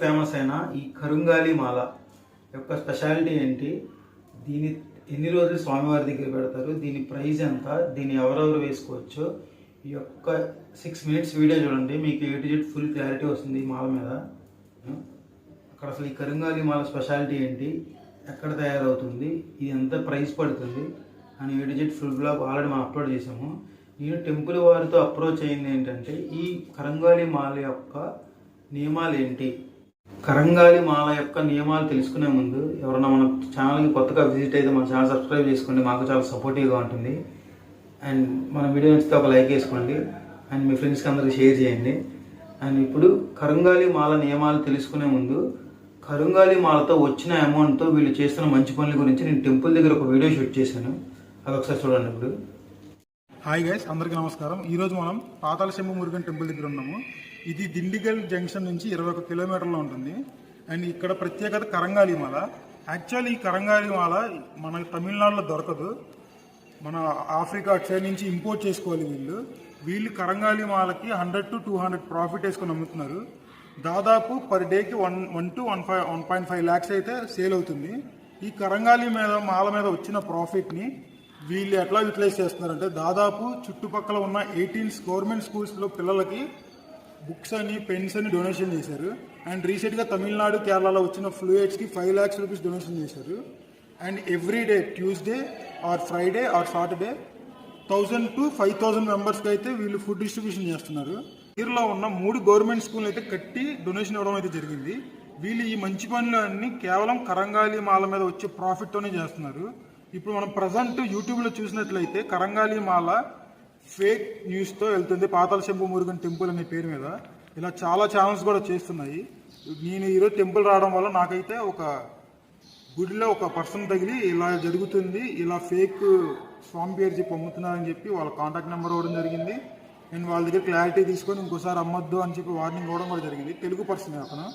Famous అయిన ఈ కరుంగాలి మాల యొక్క స్పెషాలిటీ ఏంటి? దీని ఎన్ని రోజులు స్వామివారి దగ్గర పెడతారు? దీని ప్రైజ్ ఎంత? దీన్ని ఎవరెవరు వేసుకోవచ్చు? ఈ యొక్క సిక్స్ మినిట్స్ వీడియో చూడండి. మీకు A to Z full clarity వస్తుంది ఈ మాల మీద. అక్కడ అసలు ఈ కరుంగాలి మాల స్పెషాలిటీ ఏంటి? ఎక్కడ తయారవుతుంది? ఇది ఎంత ప్రైస్ పడుతుంది? అని A to Z full blog already మనం అప్లోడ్ చేసాము. నేను టెంపుల్ వారితో అప్రోచ్ అయింది ఏంటంటే ఈ కరంగాలి మాల యొక్క నియమాలు ఏంటి? కరంగాలి మాల యొక్క నియమాలు తెలుసుకునే ముందు ఎవరైనా మన ఛానల్కి కొత్తగా విజిట్ అయితే మన ఛానల్ సబ్స్క్రైబ్ చేసుకోండి. మాకు చాలా సపోర్టివ్గా ఉంటుంది. అండ్ మన వీడియో నచ్చితే ఒక లైక్ వేసుకోండి అండ్ మీ ఫ్రెండ్స్కి అందరికి షేర్ చేయండి. అండ్ ఇప్పుడు కరంగాలి మాల నియమాలు తెలుసుకునే ముందు కరంగాలి మాలతో వచ్చిన అమౌంట్తో వీళ్ళు చేస్తున్న మంచి పనుల గురించి నేను టెంపుల్ దగ్గర ఒక వీడియో షూట్ చేశాను. అది ఒకసారి చూడండి ఇప్పుడు. హాయ్ గైస్ అందరికీ నమస్కారం. ఈరోజు మనం పాతాల శంభు మురుగన్ టెంపుల్ దగ్గర ఉన్నాము. ఇది దిండిగల్ జంక్షన్ నుంచి ఇరవై ఒక కిలోమీటర్లో ఉంటుంది. అండ్ ఇక్కడ ప్రత్యేకత కరంగాలి మాల యాక్చువల్లీ ఈ కరంగాలి మాల మన తమిళనాడులో దొరకదు. మన ఆఫ్రికా అటు సైడ్ నుంచి ఇంపోర్ట్ చేసుకోవాలి వీళ్ళు. వీళ్ళు కరంగాలి మాలకి hundred to two hundred profit వేసుకొని అమ్ముతున్నారు. దాదాపు పర్ డేకి one one two one five one point five lakhs అయితే సేల్ అవుతుంది. ఈ కరంగాలి మీద మాల మీద వచ్చిన ప్రాఫిట్ని వీళ్ళు ఎట్లా యూటిలైజ్ చేస్తున్నారంటే దాదాపు చుట్టుపక్కల ఉన్న ఎయిటీన్ గవర్నమెంట్ స్కూల్స్లో పిల్లలకి బుక్స్ అని పెన్స్ అని డొనేషన్ చేశారు. అండ్ రీసెంట్గా తమిళనాడు కేరళలో వచ్చిన ఫ్లూయిడ్స్కి ఫైవ్ ల్యాక్స్ రూపీస్ డొనేషన్ చేశారు. And every day Tuesday or Friday or Saturday thousand to five thousand మెంబర్స్కి అయితే వీళ్ళు ఫుడ్ డిస్ట్రిబ్యూషన్ చేస్తున్నారు. తీరులో ఉన్న మూడు గవర్నమెంట్ స్కూల్ అయితే కట్టి డొనేషన్ ఇవ్వడం అయితే జరిగింది. వీళ్ళు ఈ మంచి పనులు అన్ని కేవలం కరంగాలి మాల మీద వచ్చే ప్రాఫిట్తోనే చేస్తున్నారు. ఇప్పుడు మనం ప్రజెంట్ యూట్యూబ్లో చూసినట్లయితే కరంగాలి మాల ఫేక్ న్యూస్తో వెళ్తుంది. పాతాల శంభు మురుగన్ టెంపుల్ అనే పేరు మీద. ఇలా చాలా ఛానల్స్ కూడా చేస్తున్నాయి. నేను ఈరోజు టెంపుల్ రావడం వల్ల నాకైతే ఒక గుడిలో ఒక పర్సన్ తగిలి ఇలా జరుగుతుంది. ఇలా ఫేక్ స్వామి పేరు చెప్పి అమ్ముతున్నారని చెప్పి వాళ్ళ కాంటాక్ట్ నెంబర్ ఇవ్వడం జరిగింది. నేను వాళ్ళ దగ్గర క్లారిటీ తీసుకొని ఇంకోసారి అమ్మొద్దు అని చెప్పి వార్నింగ్ ఇవ్వడం కూడా జరిగింది. తెలుగు పర్సన్ అతను.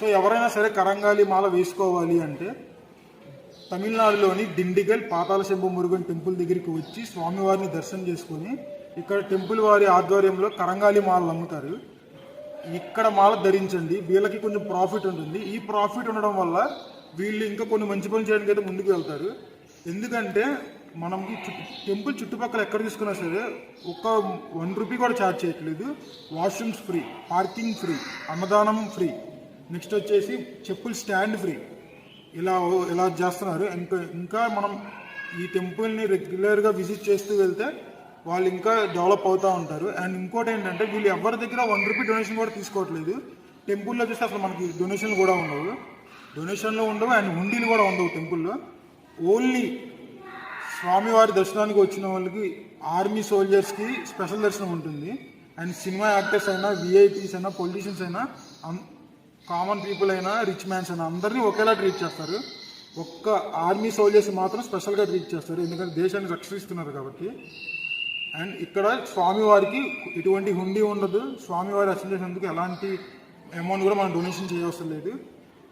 సో ఎవరైనా సరే కరంగాలి మాల వేసుకోవాలి అంటే తమిళనాడులోని దిండిగల్ పాతాల మురుగన్ టెంపుల్ దగ్గరికి వచ్చి స్వామివారిని దర్శనం చేసుకొని ఇక్కడ టెంపుల్ వారి ఆధ్వర్యంలో కరంగాలి మాలలు అమ్ముతారు. ఇక్కడ మాల ధరించండి వీళ్ళకి కొంచెం ప్రాఫిట్ ఉంటుంది. ఈ ప్రాఫిట్ ఉండడం వల్ల వీళ్ళు ఇంకా కొన్ని మంచి పనులు చేయడానికి అయితే ముందుకు వెళ్తారు. ఎందుకంటే మనం టెంపుల్ చుట్టుపక్కల ఎక్కడ తీసుకున్నా సరే ఒక వన్ రూపీ కూడా ఛార్జ్ చేయట్లేదు. వాష్రూమ్స్ ఫ్రీ పార్కింగ్ ఫ్రీ అన్నదానం ఫ్రీ. నెక్స్ట్ వచ్చేసి చెప్పులు స్టాండ్ ఫ్రీ. ఇలా ఇలా చేస్తున్నారు. ఇంకా ఇంకా మనం ఈ టెంపుల్ని రెగ్యులర్గా విజిట్ చేస్తూ వెళ్తే వాళ్ళు ఇంకా డెవలప్ అవుతూ ఉంటారు. అండ్ ఇంకోటి ఏంటంటే వీళ్ళు ఎవరి దగ్గర వన్ రూపీ డొనేషన్ కూడా తీసుకోవట్లేదు. టెంపుల్లో చూస్తే అసలు మనకి డొనేషన్లు కూడా ఉండవు. డొనేషన్లు ఉండవు అండ్ హుండీలు కూడా ఉండవు టెంపుల్లో. ఓన్లీ స్వామివారి దర్శనానికి వచ్చిన వాళ్ళకి ఆర్మీ సోల్జర్స్కి స్పెషల్ దర్శనం ఉంటుంది. అండ్ సినిమా యాక్టర్స్ అయినా విఐపీస్ అయినా పొలిటీషియన్స్ అయినా కామన్ పీపుల్ అయినా రిచ్ మ్యాన్స్ అయినా అందరినీ ఒకేలా ట్రీట్ చేస్తారు. ఒక్క ఆర్మీ సోల్జర్స్ మాత్రం స్పెషల్గా ట్రీట్ చేస్తారు. ఎందుకంటే దేశాన్ని రక్షిస్తున్నారు కాబట్టి. అండ్ ఇక్కడ స్వామివారికి ఎటువంటి హుండీ ఉండదు. స్వామివారి అర్చన ఎలాంటి అమౌంట్ కూడా మనం డొనేషన్ చేయవసరం లేదు.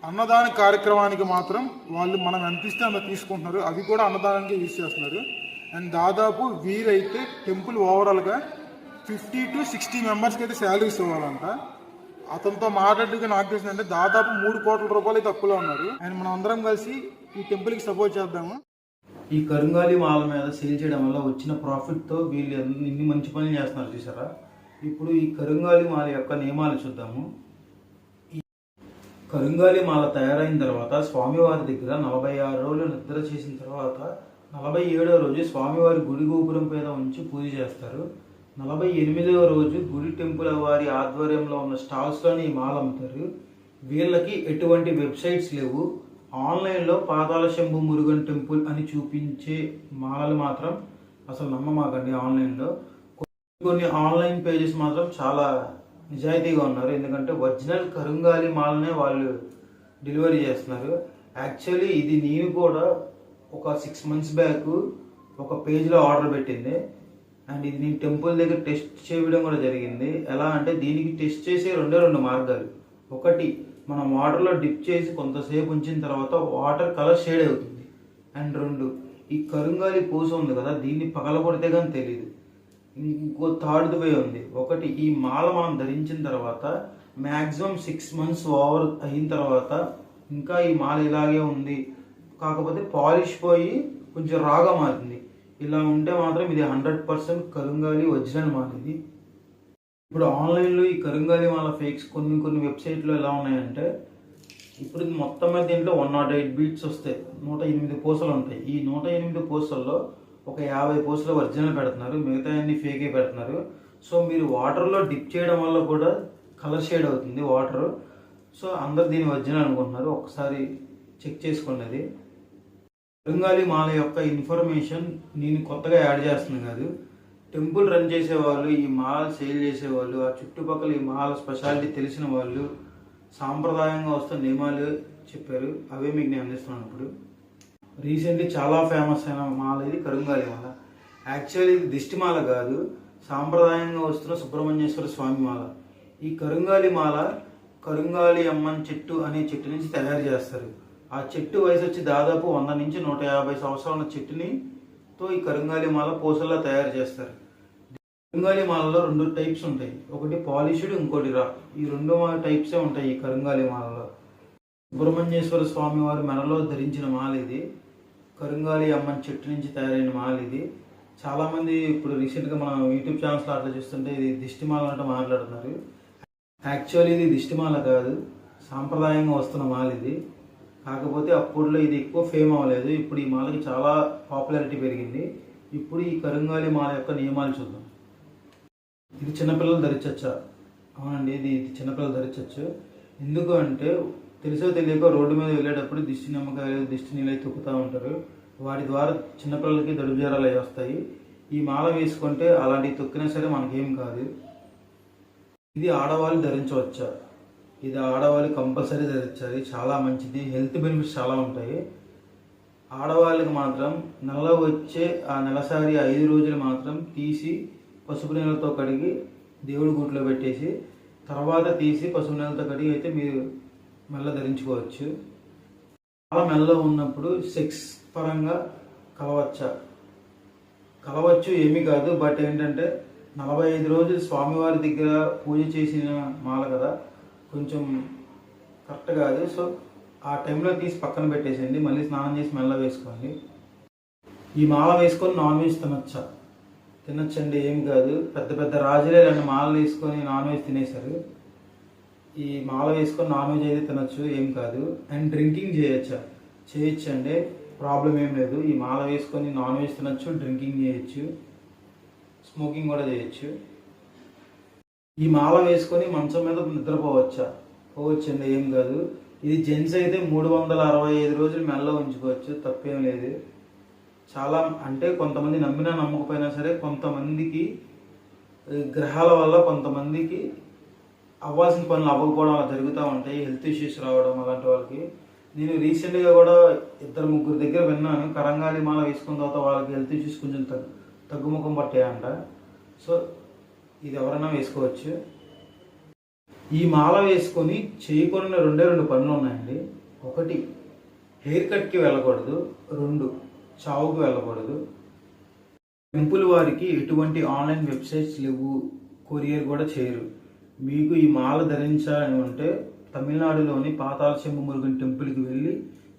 అన్నదాన కార్యక్రమానికి మాత్రం వాళ్ళు మనం ఎంత ఇస్తే అంత తీసుకుంటున్నారు. అవి కూడా అన్నదానానికి యూజ్ చేస్తున్నారు. అండ్ దాదాపు వీరైతే టెంపుల్ ఓవరాల్గా ఫిఫ్టీ టు సిక్స్టీ మెంబర్స్కి అయితే శాలరీస్ ఇవ్వాలంట. అతనితో మాట్లాడడానికి నాకు తెలిసిందంటే దాదాపు మూడు కోట్ల రూపాయలు తక్కువలో ఉన్నారు. అండ్ మనం అందరం కలిసి ఈ టెంపుల్కి సపోర్ట్ చేద్దాము. ఈ కరుంగాలి మాల మీద సేల్ చేయడం వల్ల వచ్చిన ప్రాఫిట్తో వీళ్ళు ఇన్ని మంచి పనులు చేస్తున్నారు చూసారా? ఇప్పుడు ఈ కరుంగాలి మాల యొక్క నియమాలు చూద్దాము. ఈ కరుంగాలి మాల తయారైన తర్వాత స్వామివారి దగ్గర నలభై ఆరు రోజులు నిద్ర చేసిన తర్వాత నలభై ఏడో రోజు స్వామివారి గుడి గోపురం మీద ఉంచి పూజ చేస్తారు. నలభై ఎనిమిదవ రోజు గుడి టెంపుల్ వారి ఆధ్వర్యంలో ఉన్న స్టాల్స్లోని మాల అమ్ముతారు. వీళ్ళకి ఎటువంటి వెబ్సైట్స్ లేవు. ఆన్లైన్లో పాతాల శంభు మురుగన్ టెంపుల్ అని చూపించే మాలలు మాత్రం అసలు నమ్మమాకండి ఆన్లైన్లో. కొన్ని ఆన్లైన్ పేజెస్ మాత్రం చాలా నిజాయితీగా ఉన్నారు. ఎందుకంటే ఒరిజినల్ కరుంగాలి మాలనే వాళ్ళు డెలివరీ చేస్తున్నారు. యాక్చువల్లీ ఇది నేను కూడా ఒక సిక్స్ మంత్స్ బ్యాక్ ఒక పేజ్లో ఆర్డర్ పెట్టింది. అండ్ ఇది నేను టెంపుల్ దగ్గర టెస్ట్ చేయడం కూడా జరిగింది. ఎలా అంటే దీనికి టెస్ట్ చేసే రెండే రెండు మార్గాలు. ఒకటి మనం వాటర్లో డిప్ చేసి కొంతసేపు ఉంచిన తర్వాత వాటర్ కలర్ షేడ్ అవుతుంది. అండ్ రెండు ఈ కరుంగాలి పూస ఉంది కదా దీన్ని పగలగొడితే కానీ తెలియదు ఇంకో థర్డ్ వే ఉంది. ఒకటి ఈ మాల మనం ధరించిన తర్వాత మ్యాక్సిమం సిక్స్ మంత్స్ ఓవర్ అయిన తర్వాత ఇంకా ఈ మాల ఇలాగే ఉంది. కాకపోతే పాలిష్ పోయి కొంచెం రాగా మారింది. ఇలా ఉంటే మాత్రం ఇది హండ్రెడ్ పర్సెంట్ కరుంగాలి ఒరిజినల్ మాల ఇది. ఇప్పుడు ఆన్లైన్లో ఈ కరుంగాలి మాల ఫేక్స్ కొన్ని కొన్ని వెబ్సైట్లో ఎలా ఉన్నాయంటే ఇప్పుడు ఇది మొత్తం మీద దీంట్లో వన్ నాట్ ఎయిట్ బీట్స్ వస్తాయి. నూట ఎనిమిది పూసలు ఉంటాయి. ఈ నూట ఎనిమిది పూసల్లో ఒక యాభై పూసలు ఒరిజినల్ పెడుతున్నారు. మిగతా అన్ని ఫేకే పెడుతున్నారు. సో మీరు వాటర్లో డిప్ చేయడం వల్ల కూడా కలర్ షేడ్ అవుతుంది వాటర్. సో అందరు దీన్ని ఒరిజినల్ అనుకుంటున్నారు. ఒకసారి చెక్ చేసుకోండి అది బెంగాలీ మాల యొక్క ఇన్ఫర్మేషన్ నేను కొత్తగా యాడ్ చేస్తున్నాను కాదు. టెంపుల్ రన్ చేసేవాళ్ళు ఈ మాల సేల్ చేసేవాళ్ళు ఆ చుట్టుపక్కల ఈ మాల స్పెషాలిటీ తెలిసిన వాళ్ళు సాంప్రదాయంగా వస్తున్న నియమాలు చెప్పారు. అవే మీకు నేను అందిస్తున్నాను ఇప్పుడు. రీసెంట్లీ చాలా ఫేమస్ అయిన మాల ఇది కరుంగాలి మాల. యాక్చువల్లీ ఇది దిష్టి మాల కాదు సాంప్రదాయంగా వస్తున్న సుబ్రహ్మణ్యేశ్వర స్వామి మాల. ఈ కరుంగాలి మాల కరుంగాలి అమ్మన్ చెట్టు అనే చెట్టు నుంచి తయారు చేస్తారు. ఆ చెట్టు వయసు వచ్చి దాదాపు వంద నుంచి నూట యాభై సంవత్సరాల చెట్టుని తో ఈ కరుంగాలి మాల పూసల్లా తయారు చేస్తారు. కరుంగాలి మాలలో రెండు టైప్స్ ఉంటాయి. ఒకటి పాలిష్డ్ ఇంకోటి రా. ఈ రెండు టైప్సే ఉంటాయి ఈ కరుంగాలి మాలలో. సుబ్రహ్మణ్యేశ్వర స్వామి వారి మెడలో ధరించిన మాల ఇది. కరుంగాలి అమ్మని చెట్టు నుంచి తయారైన మాల ఇది. చాలామంది ఇప్పుడు రీసెంట్గా మన యూట్యూబ్ ఛానల్స్ అట్లా చూస్తుంటే ఇది దిష్టి మాల అంటే మాట్లాడుతున్నారు. యాక్చువల్లీ ఇది దిష్టి మాల కాదు. సాంప్రదాయంగా వస్తున్న మాల ఇది. కాకపోతే అప్పుడులో ఇది ఎక్కువ ఫేమ్ అవ్వలేదు. ఇప్పుడు ఈ మాలకి చాలా పాపులారిటీ పెరిగింది. ఇప్పుడు ఈ కరుంగాలి మాల యొక్క నియమాలు చూద్దాం. ఇది చిన్నపిల్లలు ధరించచ్చా? అవునండి ఇది ఇది చిన్నపిల్లలు ధరించవచ్చు ఎందుకు అంటే తెలుసో తెలియక రోడ్డు మీద వెళ్ళేటప్పుడు దిష్టి నిమ్మకాయలు దిష్టి నీళ్ళు తొక్కుతూ ఉంటారు. వాటి ద్వారా చిన్నపిల్లలకి దడుజారాలు అయి అవి వస్తాయి. ఈ మాల వేసుకుంటే అలాంటివి తొక్కినా సరే మనకేం కాదు. ఇది ఆడవాళ్ళు ధరించవచ్చా? ఇది ఆడవాళ్ళు కంపల్సరీ ధరించాలి. చాలా మంచిది. హెల్త్ బెనిఫిట్స్ చాలా ఉంటాయి. ఆడవాళ్ళకి మాత్రం నెల వచ్చే ఆ నెలసారి ఐదు రోజులు మాత్రం తీసి పసుపు నీళ్ళతో కడిగి దేవుడి గుట్లో పెట్టేసి తర్వాత తీసి పసుపు నీళ్ళతో కడిగి అయితే మీరు మెల్ల ధరించుకోవచ్చు. చాలా మెల్ల ఉన్నప్పుడు సెక్స్ పరంగా కలవచ్చా? కలవచ్చు ఏమీ కాదు. బట్ ఏంటంటే నలభై ఐదు రోజులు స్వామివారి దగ్గర పూజ చేసిన మాల కదా కొంచెం కరెక్ట్ కాదు. సో ఆ టైంలో తీసి పక్కన పెట్టేసేయండి. మళ్ళీ స్నానం చేసి మెల్ల వేసుకోండి. ఈ మాల వేసుకొని నాన్ వెజ్ తినొచ్చా? తినొచ్చండి ఏం కాదు. పెద్ద పెద్ద రాజులే రెండు మాలలు వేసుకొని నాన్ వెజ్ తినేశారు. ఈ మాల వేసుకొని నాన్ వెజ్ అయితే తినొచ్చు ఏం కాదు. అండ్ డ్రింకింగ్ చేయొచ్చా? చేయొచ్చండి. ప్రాబ్లం ఏం లేదు. ఈ మాల వేసుకొని నాన్ వెజ్ తినొచ్చు డ్రింకింగ్ చేయొచ్చు. స్మోకింగ్ కూడా చేయొచ్చు. ఈ మాల వేసుకొని మంచం మీద నిద్రపోవచ్చా? పోవచ్చండి ఏం కాదు. ఇది జెంట్స్ అయితే మూడు వందల అరవై ఐదు రోజులు మెల్ల ఉంచుకోవచ్చు తప్పేం లేదు. చాలా అంటే కొంతమంది నమ్మినా నమ్మకపోయినా సరే కొంతమందికి గ్రహాల వల్ల కొంతమందికి అవ్వాల్సిన పనులు అవ్వకపోవడం అలా జరుగుతూ ఉంటాయి హెల్త్ ఇష్యూస్ రావడం అలాంటి వాళ్ళకి. నేను రీసెంట్గా కూడా ఇద్దరు ముగ్గురు దగ్గర విన్నాను కరంగాలి మాల వేసుకున్న తర్వాత వాళ్ళకి హెల్త్ ఇష్యూస్ కొంచెం తగ్గు తగ్గుముఖం పట్టాయంట. సో ఇది ఎవరైనా వేసుకోవచ్చు. ఈ మాల వేసుకొని చేయకుండా రెండే రెండు పనులు ఉన్నాయండి. ఒకటి హెయిర్ కట్కి వెళ్ళకూడదు. రెండు చావుకు వెళ్ళకూడదు. టెంపుల్ వారికి ఎటువంటి ఆన్లైన్ వెబ్సైట్స్ లేవు. కొరియర్ కూడా చేయరు. మీకు ఈ మాల ధరించాలని ఉంటే తమిళనాడులోని పాతాళ మురుగన్ టెంపుల్కి వెళ్ళి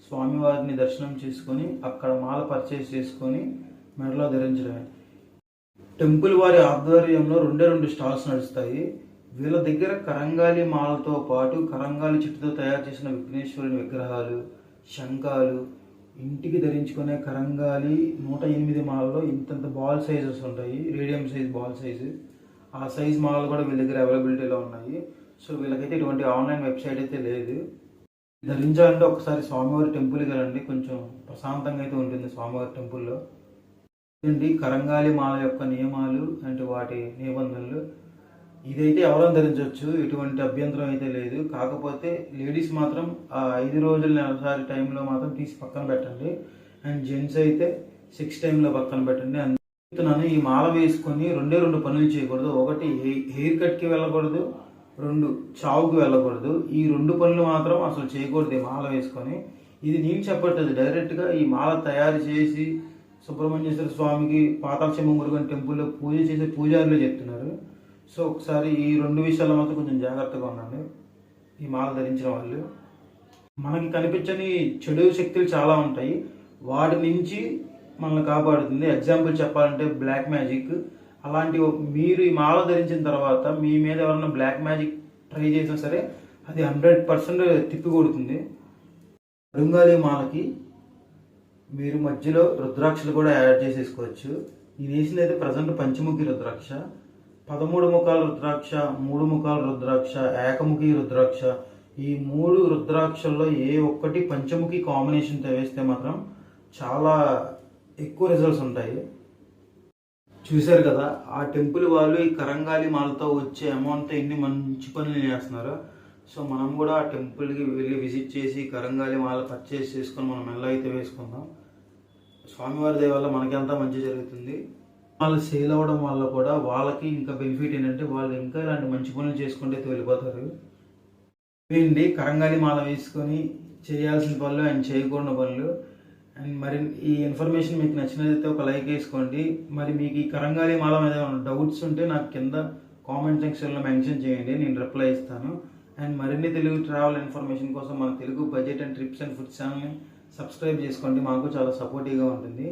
స్వామివారిని దర్శనం చేసుకొని అక్కడ మాల పర్చేస్ చేసుకొని మెడలో ధరించడమే. టెంపుల్ వారి ఆధ్వర్యంలో రెండే రెండు స్టాల్స్ నడుస్తాయి. వీళ్ళ దగ్గర కరంగాలి మాలతో పాటు కరంగాలి చెట్టుతో తయారు చేసిన విఘ్నేశ్వరుని విగ్రహాలు శంఖాలు ఇంటికి ధరించుకునే కరంగాలి నూట ఎనిమిది మాలలో ఇంతంత బాల్ సైజెస్ ఉంటాయి. Radium size ball size. ఆ సైజ్ మాలలు కూడా వీళ్ళ దగ్గర అవైలబిలిటీలో ఉన్నాయి. సో వీళ్ళకైతే ఇటువంటి ఆన్లైన్ వెబ్సైట్ అయితే లేదు. ధరించాలంటే ఒకసారి స్వామివారి టెంపుల్కి వెళ్ళండి కొంచెం ప్రశాంతంగా అయితే ఉంటుంది స్వామివారి టెంపుల్లో. ఇదండి కరంగాలి మాల యొక్క నియమాలు అంటే వాటి నిబంధనలు ఇదైతే ఎవరైనా ధరించవచ్చు. ఎటువంటి అభ్యంతరం అయితే లేదు. కాకపోతే లేడీస్ మాత్రం ఆ ఐదు రోజుల నెలసారి టైంలో మాత్రం తీసి పక్కన పెట్టండి. అండ్ జెంట్స్ అయితే సిక్స్ టైంలో పక్కన పెట్టండి. అందుతున్నాను ఈ మాల వేసుకొని రెండే రెండు పనులు చేయకూడదు. ఒకటి హెయిర్ కట్కి వెళ్ళకూడదు. రెండు చావుకి వెళ్ళకూడదు. ఈ రెండు పనులు మాత్రం అసలు చేయకూడదు ఈ మాల వేసుకొని. ఇది నేను చెప్పట్లేదు డైరెక్ట్గా ఈ మాల తయారు చేసి సుబ్రహ్మణ్యేశ్వర స్వామికి పాతాళ మురుగన్ టెంపుల్లో పూజ చేసే పూజారులు చెప్తున్నారు. సో ఒకసారి ఈ రెండు విషయాల్లో మాత్రం కొంచెం జాగ్రత్తగా ఉండండి. ఈ మాల ధరించిన వాళ్ళు. మనకి కనిపించని చెడు శక్తులు చాలా ఉంటాయి. వాటి నుంచి మనల్ని కాపాడుతుంది. ఎగ్జాంపుల్ చెప్పాలంటే బ్లాక్ మ్యాజిక్. అలాంటి మీరు ఈ మాల ధరించిన తర్వాత మీ మీద ఎవరైనా బ్లాక్ మ్యాజిక్ ట్రై చేసినా సరే అది హండ్రెడ్ పర్సెంట్ తిప్పి కొడుతుంది రుంగాలి మాలకి మీరు మధ్యలో రుద్రాక్షలు కూడా యాడ్ చేసేసుకోవచ్చు. నేను వేసింది అయితే ప్రజెంట్ పంచముఖి రుద్రాక్ష పదమూడు ముఖాల రుద్రాక్ష మూడు ముఖాల రుద్రాక్ష ఏకముఖి రుద్రాక్ష. ఈ మూడు రుద్రాక్షల్లో ఏ ఒక్కటి పంచముఖి కాంబినేషన్తో వేస్తే మాత్రం చాలా ఎక్కువ రిజల్ట్స్ ఉంటాయి. చూశారు కదా ఆ టెంపుల్ వాళ్ళు ఈ కరంగాలి మాలతో వచ్చే అమౌంట్తో ఎన్ని మంచి పనులు చేస్తున్నారు. సో మనం కూడా ఆ టెంపుల్కి వెళ్ళి విజిట్ చేసి కరంగాలి మాల పర్చేస్ చేసుకొని మనం ఎలా అయితే వేసుకుందాం. స్వామివారి దయ వల్ల మనకి మంచి జరుగుతుంది. వాళ్ళు సేల్ అవ్వడం వల్ల కూడా వాళ్ళకి ఇంకా బెనిఫిట్ ఏంటంటే వాళ్ళు ఇంకా ఇలాంటి మంచి పనులు చేసుకుంటే అయితే వెళ్ళిపోతారు ఏంటి కరంగాలి మాల వేసుకొని చేయాల్సిన పనులు అండ్ చేయకూడని పనులు. అండ్ మరి ఈ ఇన్ఫర్మేషన్ మీకు నచ్చినదైతే ఒక లైక్ వేసుకోండి. మరి మీకు ఈ కరంగాలి మాల మీద డౌట్స్ ఉంటే నాకు కింద కామెంట్ సెక్షన్లో మెన్షన్ చేయండి. నేను రిప్లై ఇస్తాను. అండ్ మరిన్ని తెలుగు ట్రావెల్ ఇన్ఫర్మేషన్ కోసం మన Telugu budget and trips and food ఛానల్ని సబ్స్క్రైబ్ చేసుకోండి. మాకు చాలా సపోర్టివ్గా ఉంటుంది.